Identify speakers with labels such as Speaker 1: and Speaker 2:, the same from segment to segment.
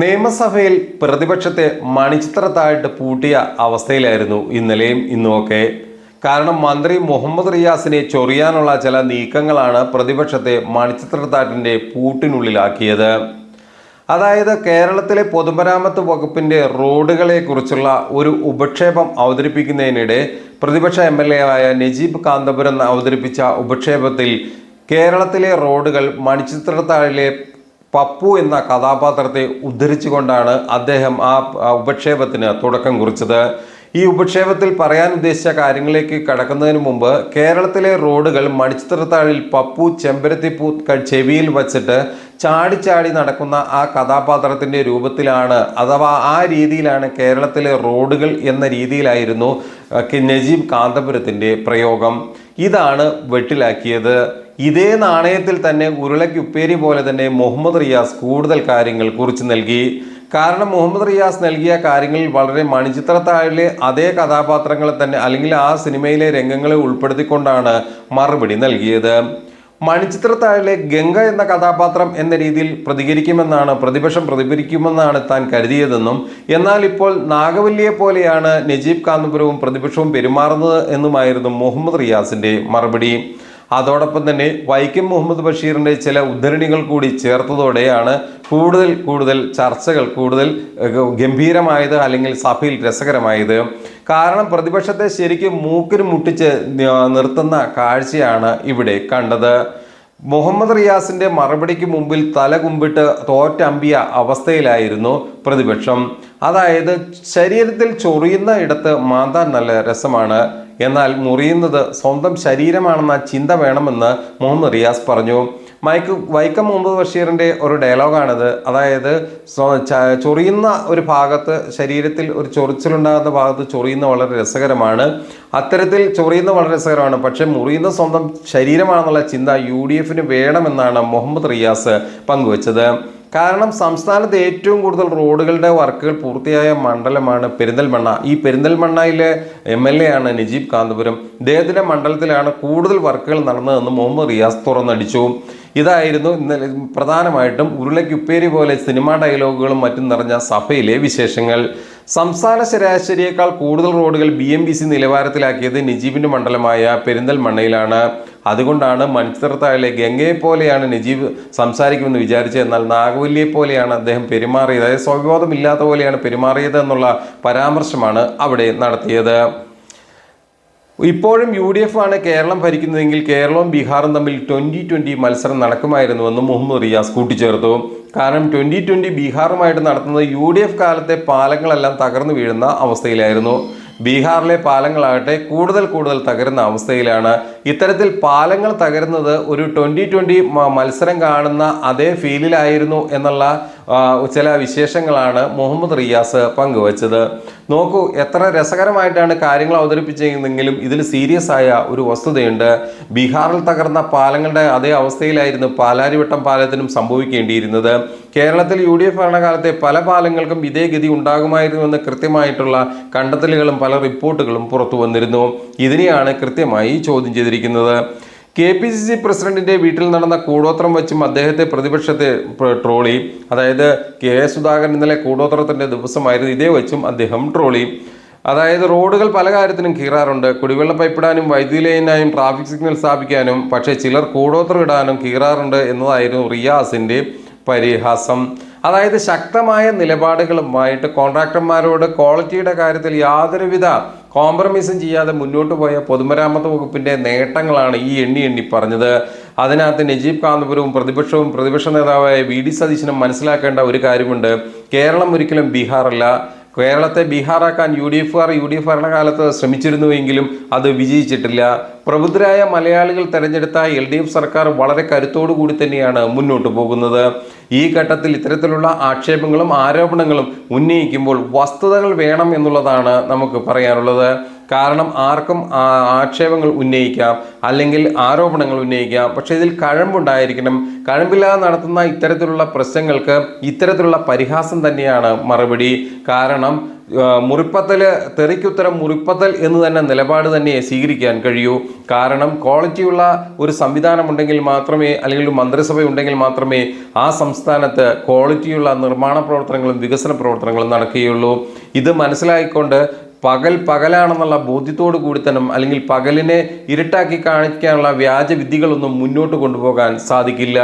Speaker 1: നിയമസഭയിൽ പ്രതിപക്ഷത്തെ മണിച്ചിത്രത്തായിട്ട് പൂട്ടിയ അവസ്ഥയിലായിരുന്നു ഇന്നലെയും ഇന്നുമൊക്കെ. കാരണം മന്ത്രി മുഹമ്മദ് റിയാസിനെ ചൊറിയാനുള്ള ചില നീക്കങ്ങളാണ് പ്രതിപക്ഷത്തെ മണിച്ചിത്രത്താട്ടിന്റെ പൂട്ടിനുള്ളിലാക്കിയത്. അതായത് കേരളത്തിലെ പൊതുമരാമത്ത് വകുപ്പിന്റെ റോഡുകളെക്കുറിച്ചുള്ള ഒരു ഉപക്ഷേപം അവതരിപ്പിക്കുന്നതിനിടെ പ്രതിപക്ഷ എം എൽ എ ആയ നജീബ് കാന്തപുരം അവതരിപ്പിച്ച ഉപക്ഷേപത്തിൽ കേരളത്തിലെ റോഡുകൾ മണിച്ചിത്രത്താഴിലെ പപ്പു എന്ന കഥാപാത്രത്തെ ഉദ്ധരിച്ചുകൊണ്ടാണ് അദ്ദേഹം ആ ഉപക്ഷേപത്തിന് തുടക്കം കുറിച്ചത്. ഈ ഉപക്ഷേപത്തിൽ പറയാൻ ഉദ്ദേശിച്ച കാര്യങ്ങളിലേക്ക് കടക്കുന്നതിന് മുമ്പ് കേരളത്തിലെ റോഡുകൾ മണിച്ചിത്രത്താഴിൽ പപ്പു ചെമ്പരത്തിപ്പൂ ചെവിയിൽ വച്ചിട്ട് ചാടി ചാടി നടക്കുന്ന ആ കഥാപാത്രത്തിന്റെ രൂപത്തിലാണ് അഥവാ ആ രീതിയിലാണ് കേരളത്തിലെ റോഡുകൾ എന്ന രീതിയിലായിരുന്നു നജീബ് കാന്തപുരത്തിന്റെ പ്രയോഗം. ഇതാണ് വെട്ടിലാക്കിയത്. ഇതേ നാണയത്തിൽ തന്നെ ഉരുളയ്ക്ക് ഉപ്പേരി പോലെ തന്നെ മുഹമ്മദ് റിയാസ് കൂടുതൽ കാര്യങ്ങൾ കുറിച്ച് നൽകി. കാരണം മുഹമ്മദ് റിയാസ് നൽകിയ കാര്യങ്ങൾ വളരെ മണിചിത്രത്താഴിലെ അതേ കഥാപാത്രങ്ങളെ തന്നെ അല്ലെങ്കിൽ ആ സിനിമയിലെ രംഗങ്ങളെ ഉൾപ്പെടുത്തിക്കൊണ്ടാണ് മറുപടി നൽകിയത്. മണിച്ചിത്രത്താഴിലെ ഗംഗ എന്ന കഥാപാത്രം എന്ന രീതിയിൽ പ്രതികരിക്കുമെന്നാണ് പ്രതിപക്ഷം പ്രതികരിക്കുമെന്നാണ് താൻ കരുതിയതെന്നും എന്നാൽ ഇപ്പോൾ നാഗവല്ലിയെ പോലെയാണ് നജീബ് കാന്തപുരവും പ്രതിപക്ഷവും പെരുമാറുന്നത് എന്നുമായിരുന്നു മുഹമ്മദ് റിയാസിന്റെ മറുപടി. അതോടൊപ്പം തന്നെ വൈക്കം മുഹമ്മദ് ബഷീറിന്റെ ചില ഉദ്ധരണികൾ കൂടി ചേർത്തതോടെയാണ് കൂടുതൽ കൂടുതൽ ചർച്ചകൾ കൂടുതൽ ഗംഭീരമായത് അല്ലെങ്കിൽ സഭയിൽ രസകരമായത്. കാരണം പ്രതിപക്ഷത്തെ ശരിക്കും മൂക്കിന് മുട്ടിച്ച് നിർത്തുന്ന കാഴ്ചയാണ് ഇവിടെ കണ്ടത്. മുഹമ്മദ് റിയാസിന്റെ മറുപടിക്ക് മുമ്പിൽ തല കുമ്പിട്ട് തോറ്റമ്പിയ അവസ്ഥയിലായിരുന്നു പ്രതിപക്ഷം. അതായത് ശരീരത്തിൽ ചൊറിയുന്ന ഇടത്ത് മാന്താൻ നല്ല രസമാണ്. എന്നാൽ മുറിയുന്നത് സ്വന്തം ശരീരമാണെന്ന ചിന്ത വേണമെന്ന് മുഹമ്മദ് റിയാസ് പറഞ്ഞു. മൈക്ക് വൈക്കം മുഹമ്മദ് ബഷീറിന്റെ ഒരു ഡയലോഗാണിത്. അതായത് ചൊറിയുന്ന ഒരു ഭാഗത്ത് ശരീരത്തിൽ ഒരു ചൊറിച്ചിലുണ്ടാകുന്ന ഭാഗത്ത് ചൊറിയുന്ന വളരെ രസകരമാണ്. അത്തരത്തിൽ ചൊറിയുന്ന വളരെ രസകരമാണ്. പക്ഷേ മുറിയുന്ന സ്വന്തം ശരീരമാണെന്നുള്ള ചിന്ത യു ഡി എഫിന് വേണമെന്നാണ് മുഹമ്മദ് റിയാസ് പങ്കുവച്ചത്. കാരണം സംസ്ഥാനത്ത് ഏറ്റവും കൂടുതൽ റോഡുകളുടെ വർക്കുകൾ പൂർത്തിയായ മണ്ഡലമാണ് പെരിന്തൽമണ്ണ. ഈ പെരിന്തൽമണ്ണയിലെ എം എൽ എ ആണ് നജീബ് കാന്തപുരം. ഇദ്ദേഹത്തിന്റെ മണ്ഡലത്തിലാണ് കൂടുതൽ വർക്കുകൾ നടന്നതെന്ന് മുഹമ്മദ് റിയാസ് തുറന്നടിച്ചു. ഇതായിരുന്നു ഇന്നലെ പ്രധാനമായിട്ടും ഉരുളയ്ക്കുപ്പേരി പോലെ സിനിമാ ഡയലോഗുകളും മറ്റും നിറഞ്ഞ സഭയിലെ വിശേഷങ്ങൾ. സംസ്ഥാന ശരാശരിയേക്കാൾ കൂടുതൽ റോഡുകൾ ബി എം ബി സി നിലവാരത്തിലാക്കിയത് നജീബിന്റെ മണ്ഡലമായ പെരിന്തൽമണ്ണയിലാണ്. അതുകൊണ്ടാണ് മണിച്ചിത്രത്താഴിലെ ഗംഗയെ പോലെയാണ് നജീബ് സംസാരിക്കുമെന്ന് വിചാരിച്ചത്. എന്നാൽ നാഗവല്ലിയെ പോലെയാണ് അദ്ദേഹം പെരുമാറിയത്. അതായത് സ്വബോധമില്ലാത്ത പോലെയാണ് പെരുമാറിയത് എന്നുള്ള പരാമർശമാണ് അവിടെ നടത്തിയത്. ഇപ്പോഴും യു ഡി എഫ് ആണ് കേരളം ഭരിക്കുന്നതെങ്കിൽ കേരളവും ബീഹാറും തമ്മിൽ ട്വന്റി ട്വന്റി മത്സരം നടക്കുമായിരുന്നുവെന്ന് മുഹമ്മദ് റിയാസ് കൂട്ടിച്ചേർത്തു. കാരണം ട്വന്റി ട്വന്റി ബീഹാറുമായിട്ട് നടത്തുന്നത് യു ഡി എഫ് കാലത്തെ പാലങ്ങളെല്ലാം തകർന്നു വീഴുന്ന അവസ്ഥയിലായിരുന്നു. ബീഹാറിലെ പാലങ്ങളാകട്ടെ കൂടുതൽ കൂടുതൽ തകരുന്ന അവസ്ഥയിലാണ്. ഇത്തരത്തിൽ പാലങ്ങൾ തകരുന്നത് ഒരു ട്വന്റി ട്വന്റി മത്സരം കാണുന്ന അതേ ഫീലിലായിരുന്നു എന്നുള്ള ചില വിശേഷങ്ങളാണ് മുഹമ്മദ് റിയാസ് പങ്കുവച്ചത്. നോക്കൂ എത്ര രസകരമായിട്ടാണ് കാര്യങ്ങൾ അവതരിപ്പിച്ചതെങ്കിലും ഇതിൽ സീരിയസ് ആയ ഒരു വസ്തുതയുണ്ട്. ബീഹാറിൽ തകർന്ന പാലങ്ങളുടെ അതേ അവസ്ഥയിലായിരുന്നു പാലാരിവട്ടം പാലത്തിനും സംഭവിക്കേണ്ടിയിരുന്നത്. കേരളത്തിൽ യു ഡി എഫ് ഭരണകാലത്തെ പല പാലങ്ങൾക്കും ഇതേ ഗതി ഉണ്ടാകുമായിരുന്നുവെന്ന് കൃത്യമായിട്ടുള്ള കണ്ടെത്തലുകളും പല റിപ്പോർട്ടുകളും പുറത്തു വന്നിരുന്നു ഇതിനെയാണ് കൃത്യമായി ചോദ്യം ചെയ്തിരിക്കുന്നത്. കെ പി സി സി പ്രസിഡന്റിന്റെ വീട്ടിൽ നടന്ന കൂടോത്രം വച്ചും അദ്ദേഹത്തെ പ്രതിപക്ഷത്തെ ട്രോളി. അതായത് കെ എസ് സുധാകരൻ ഇന്നലെ കൂടോത്രത്തിന്റെ ദിവസമായിരുന്നു ഇതേ വച്ചും അദ്ദേഹം ട്രോളി. അതായത് റോഡുകൾ പല കാര്യത്തിനും കീറാറുണ്ട്. കുടിവെള്ള പൈപ്പിടാനും വൈദ്യുതി ലൈനായും ട്രാഫിക് സിഗ്നൽ സ്ഥാപിക്കാനും പക്ഷേ ചിലർ കൂടോത്രം ഇടാനും കീറാറുണ്ട് എന്നതായിരുന്നു റിയാസിന്റെ പരിഹാസം. അതായത് ശക്തമായ നിലപാടുകളുമായിട്ട് കോൺട്രാക്ടർമാരോട് ക്വാളിറ്റിയുടെ കാര്യത്തിൽ യാതൊരുവിധ കോംപ്രമൈസും ചെയ്യാതെ മുന്നോട്ട് പോയ പൊതുമരാമത്ത് വകുപ്പിന്റെ നേട്ടങ്ങളാണ് ഈ എണ്ണി എണ്ണി പറഞ്ഞത്. അതിനകത്ത് നജീബ് കാന്തപുരവും പ്രതിപക്ഷവും പ്രതിപക്ഷ നേതാവായ വി ഡി സതീശനും മനസ്സിലാക്കേണ്ട ഒരു കാര്യമുണ്ട്. കേരളം ഒരിക്കലും ബീഹാറല്ല. കേരളത്തെ ബീഹാറാക്കാൻ യു ഡി എഫുകാർ യു ഡി എഫ് ഭരണകാലത്ത് ശ്രമിച്ചിരുന്നുവെങ്കിലും അത് വിജയിച്ചിട്ടില്ല. പ്രബുദ്ധരായ മലയാളികൾ തെരഞ്ഞെടുത്ത എൽ ഡി എഫ് സർക്കാർ വളരെ കരുത്തോടുകൂടി തന്നെയാണ് മുന്നോട്ട് പോകുന്നത്. ഈ ഘട്ടത്തിൽ ഇത്തരത്തിലുള്ള ആക്ഷേപങ്ങളും ആരോപണങ്ങളും ഉന്നയിക്കുമ്പോൾ വസ്തുതകൾ വേണം എന്നുള്ളതാണ് നമുക്ക് പറയാനുള്ളത്. കാരണം ആർക്കും ആക്ഷേപങ്ങൾ ഉന്നയിക്കാം അല്ലെങ്കിൽ ആരോപണങ്ങൾ ഉന്നയിക്കാം. പക്ഷേ ഇതിൽ കഴമ്പുണ്ടായിരിക്കണം. കഴമ്പില്ലാതെ നടത്തുന്ന ഇത്തരത്തിലുള്ള പ്രശ്നങ്ങൾക്ക് ഇത്തരത്തിലുള്ള പരിഹാസം തന്നെയാണ് മറുപടി. കാരണം മുറിപ്പത്തൽ തെറിക്കുത്തരം മുറിപ്പത്തൽ എന്ന് തന്നെ നിലപാട് തന്നെ സ്വീകരിക്കാൻ കഴിയൂ. കാരണം ക്വാളിറ്റിയുള്ള ഒരു സംവിധാനം ഉണ്ടെങ്കിൽ മാത്രമേ അല്ലെങ്കിൽ ഒരു മന്ത്രിസഭ ഉണ്ടെങ്കിൽ മാത്രമേ ആ സംസ്ഥാനത്ത് ക്വാളിറ്റിയുള്ള നിർമ്മാണ പ്രവർത്തനങ്ങളും വികസന പ്രവർത്തനങ്ങളും നടക്കുകയുള്ളൂ. ഇത് മനസ്സിലായിക്കൊണ്ട് പകൽ പകലാണെന്നുള്ള ബോധ്യത്തോടു കൂടി തന്നെ അല്ലെങ്കിൽ പകലിനെ ഇരുട്ടാക്കി കാണിക്കാനുള്ള വ്യാജ വിധികളൊന്നും മുന്നോട്ട് കൊണ്ടുപോകാൻ സാധിക്കില്ല.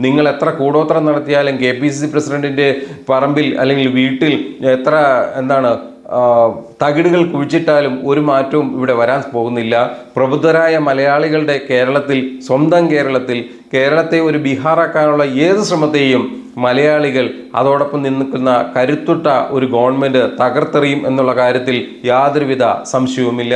Speaker 1: നിങ്ങൾ എത്ര കൂടോത്രം നടത്തിയാലും കെ പി സി സി പ്രസിഡന്റിന്റെ പറമ്പിൽ അല്ലെങ്കിൽ വീട്ടിൽ എത്ര എന്താണ് തകിടുകൾ കുഴിച്ചിട്ടാലും ഒരു മാറ്റവും ഇവിടെ വരാൻ പോകുന്നില്ല. പ്രബുദ്ധരായ മലയാളികളുടെ കേരളത്തിൽ സ്വന്തം കേരളത്തിൽ കേരളത്തെ ഒരു ബീഹാറാക്കാനുള്ള ഏത് ശ്രമത്തെയും മലയാളികൾ അതോടൊപ്പം നിൽക്കുന്ന കരുത്തുറ്റ ഒരു ഗവൺമെന്റ് തകർത്തെറിയും എന്നുള്ള കാര്യത്തിൽ യാതൊരുവിധ സംശയവുമില്ല.